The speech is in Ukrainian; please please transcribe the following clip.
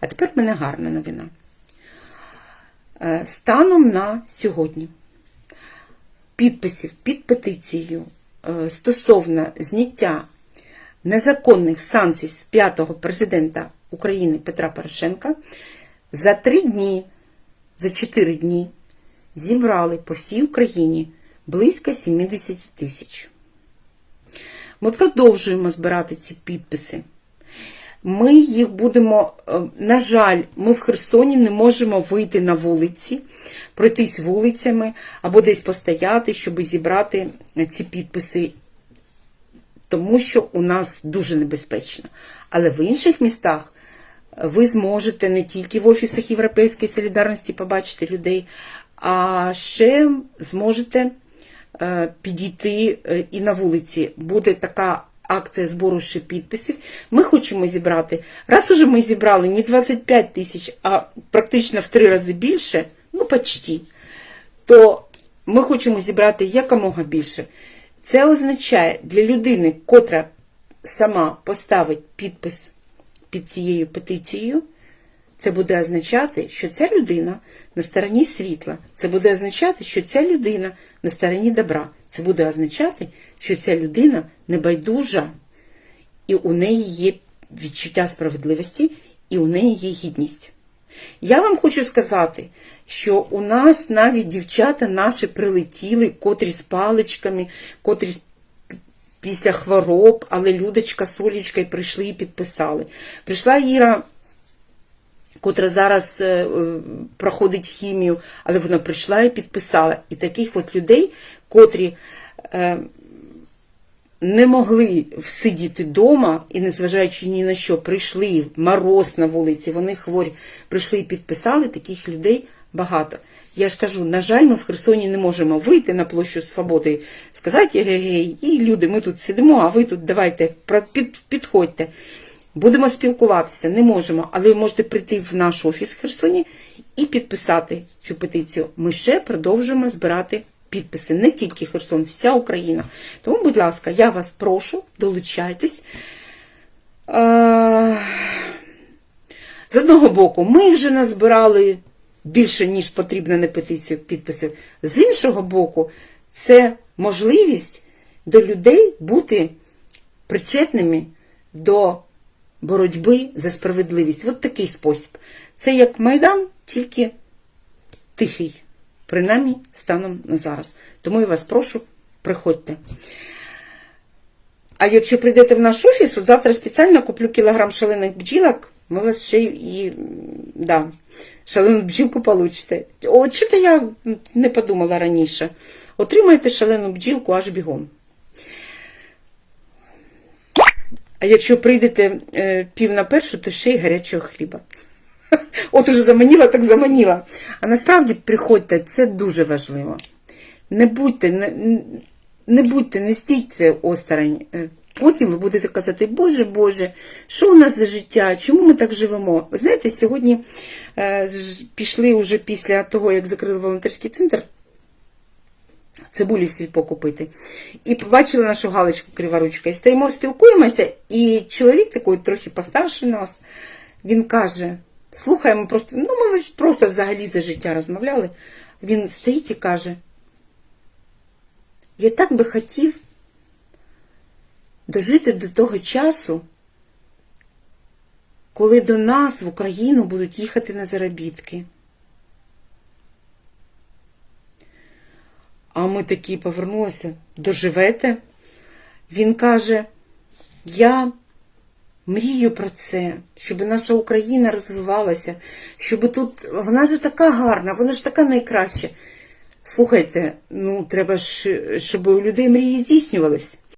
А тепер в мене гарна новина. Е, Станом на сьогодні підписів під петицією е, стосовно зняття незаконних санкцій з п'ятого президента України Петра Порошенка за три дні, за чотири дні зібрали по всій Україні близько 70 тисяч. Ми продовжуємо збирати ці підписи. Ми їх будемо, е, на жаль, ми в Херсоні не можемо вийти на вулиці, пройтись вулицями або десь постояти, щоб зібрати ці підписи, тому що у нас дуже небезпечно. Але в інших містах ви зможете не тільки в офісах Європейської солідарності побачити людей, а ще зможете е, підійти е, і на вулиці. Буде така акція збору ще підписів. Ми хочемо зібрати. Раз уже ми зібрали не 25 тисяч, а практично в три рази більше, ну почти, то ми хочемо зібрати якомога більше. Це означає для людини, котра сама поставить підпис під цією петицією, це буде означати, що ця людина на стороні світла. Це буде означати, що ця людина на стороні добра. Це буде означати, що ця людина небайдужа, і у неї є відчуття справедливості, і у неї є гідність. Я вам хочу сказати, що у нас навіть дівчата наші прилетіли, котрі з паличками, котрі після хвороб, але Людочка з Олічкою прийшли і підписали. Прийшла Іра, котра зараз е, е, проходить хімію, але вона прийшла і підписала. І таких от людей, котрі е, не могли всидіти вдома і, незважаючи ні на що, прийшли мороз на вулиці, вони хворі, прийшли і підписали, таких людей багато. Я ж кажу, на жаль, ми в Херсоні не можемо вийти на площу Свободи сказати гей-гей, і люди, ми тут сидимо, а ви тут давайте підходьте. Будемо спілкуватися, не можемо, але ви можете прийти в наш офіс в Херсоні і підписати цю петицію. Ми ще продовжуємо збирати підписи, не тільки Херсон, вся Україна. Тому, будь ласка, я вас прошу, долучайтесь. Е, З одного боку, ми вже назбирали більше, ніж потрібно на петицію підписів. З іншого боку, це можливість до людей бути причетними до боротьби за справедливість. От такий спосіб. Це як Майдан, тільки тихий, принаймні станом на зараз. Тому я вас прошу, приходьте. А якщо прийдете в наш офіс, от завтра спеціально куплю кілограм шалених бджілок, ми вас ще і да, шалену бджілку получите. О, чого я не подумала раніше. Отримаєте шалену бджілку аж бігом. А якщо прийдете е, пів на першу, то ще й гарячого хліба. От уже заманіла, так заманіла. А насправді приходьте, це дуже важливо. Не будьте, не, не будьте, не стійте осторонь. Е, Потім ви будете казати, Боже, Боже, що у нас за життя? Чому ми так живемо? Ви знаєте, сьогодні е, пішли вже після того, як закрили волонтерський центр, цибулі в сільпо купити. І побачили нашу галочку криворучка. І стоїмо, спілкуємося, і чоловік такий трохи постарше нас, він каже: слухаємо просто, ну ми просто взагалі за життя розмовляли. Він стоїть і каже: Я так би хотів дожити до того часу, коли до нас в Україну будуть їхати на заробітки. А ми такі повернулися, доживете. Він каже, я мрію про це, щоб наша Україна розвивалася, щоб тут, вона ж така гарна, вона ж така найкраща. Слухайте, ну треба ж, щоб у людей мрії здійснювались.